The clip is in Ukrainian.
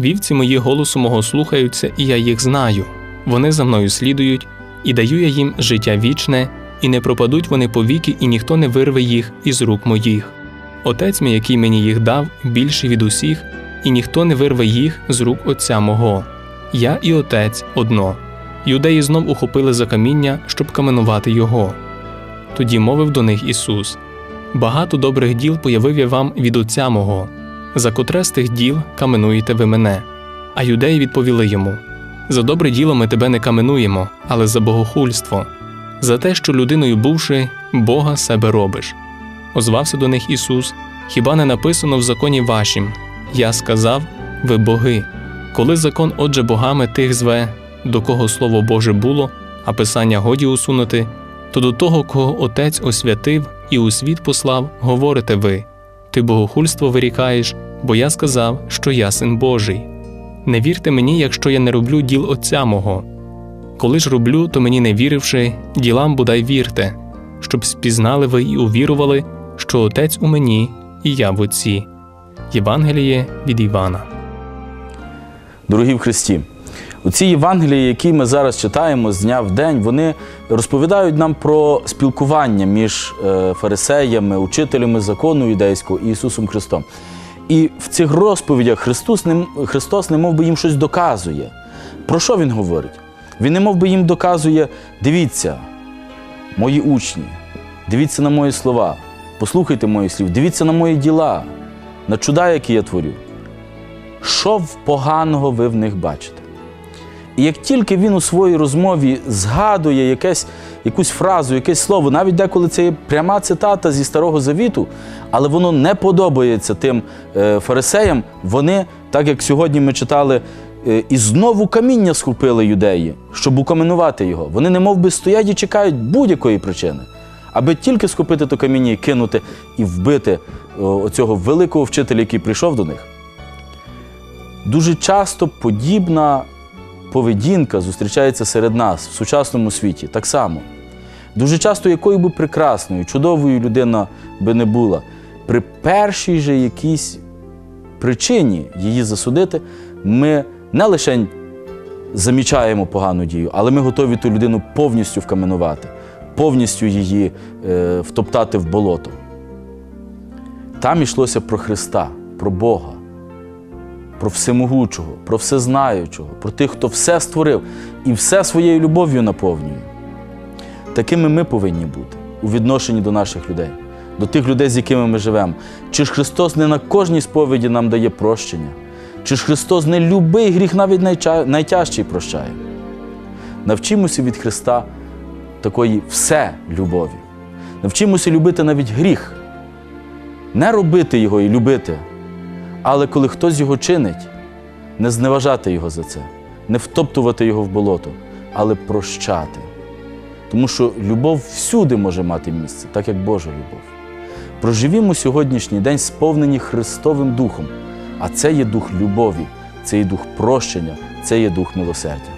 Вівці мої голосу мого слухаються, і я їх знаю. Вони за мною слідують, і даю я їм життя вічне, і не пропадуть вони повіки, і ніхто не вирве їх із рук моїх. Отець мій, який мені їх дав, більший від усіх, і ніхто не вирве їх з рук Отця мого. Я і Отець одно. Юдеї знов ухопили за каміння, щоб каменувати його. Тоді мовив до них Ісус: Багато добрих діл появив я вам від Отця мого, за котре з тих діл каменуєте ви мене. А юдеї відповіли йому: За добре діло ми тебе не каменуємо, але за богохульство, за те, що людиною бувши, Бога себе робиш. Озвався до них Ісус: Хіба не написано в законі вашім? Я сказав: ви боги. Коли закон, отже, богами тих зве, до кого слово Боже було, а писання годі усунути, то до того, кого Отець освятив і у світ послав, говорите ви: Ти богохульство вирікаєш, бо я сказав, що я син Божий. Не вірте мені, якщо я не роблю діл Отця мого. Коли ж роблю, то мені не віривши, ділам бодай вірте, щоб спізнали ви і увірували, що Отець у мені, і я в Отці. Євангеліє від Івана. Дорогі в Христі, у цій Євангелії, які ми зараз читаємо з дня в день, вони розповідають нам про спілкування між е, фарисеями, учителями закону юдейського і Ісусом Христом. І в цих розповідях Христос, не- Христос немов би їм щось доказує. Про що Він говорить? Він немов би їм доказує: дивіться, мої учні, дивіться на мої слова, послухайте мої слів, дивіться на мої діла, на чуда, які я творю. Що поганого ви в них бачите? І як тільки він у своїй розмові згадує якесь, якусь фразу, якесь слово, навіть деколи це є пряма цитата зі Старого Завіту, але воно не подобається тим е, фарисеям, вони, так як сьогодні ми читали, е, і знову каміння схопили юдеї, щоб укаменувати його. Вони не би стоять і чекають будь-якої причини, аби тільки схопити то каміння і кинути і вбити о, оцього великого вчителя, який прийшов до них. Дуже часто подібна поведінка зустрічається серед нас в сучасному світі так само. Дуже часто, якою би прекрасною, чудовою людина би не була, при першій же якійсь причині її засудити, ми не лише замічаємо погану дію, але ми готові ту людину повністю вкаменувати, повністю її е, втоптати в болото. Там йшлося про Христа, про Бога про всемогучого, про всезнаючого, про тих, хто все створив і все своєю любов'ю наповнює. Такими ми повинні бути у відношенні до наших людей, до тих людей, з якими ми живемо. Чи ж Христос не на кожній сповіді нам дає прощення? Чи ж Христос не любий гріх навіть найча- найтяжчий прощає? Навчимося від Христа такої все любові. Навчимося любити навіть гріх, не робити його і любити, але коли хтось його чинить, не зневажати його за це, не втоптувати його в болото, але прощати. Тому що любов всюди може мати місце, так як Божа любов. Проживімо сьогоднішній день сповнені Христовим Духом, а це є дух любові, це є дух прощення, це є дух милосердя.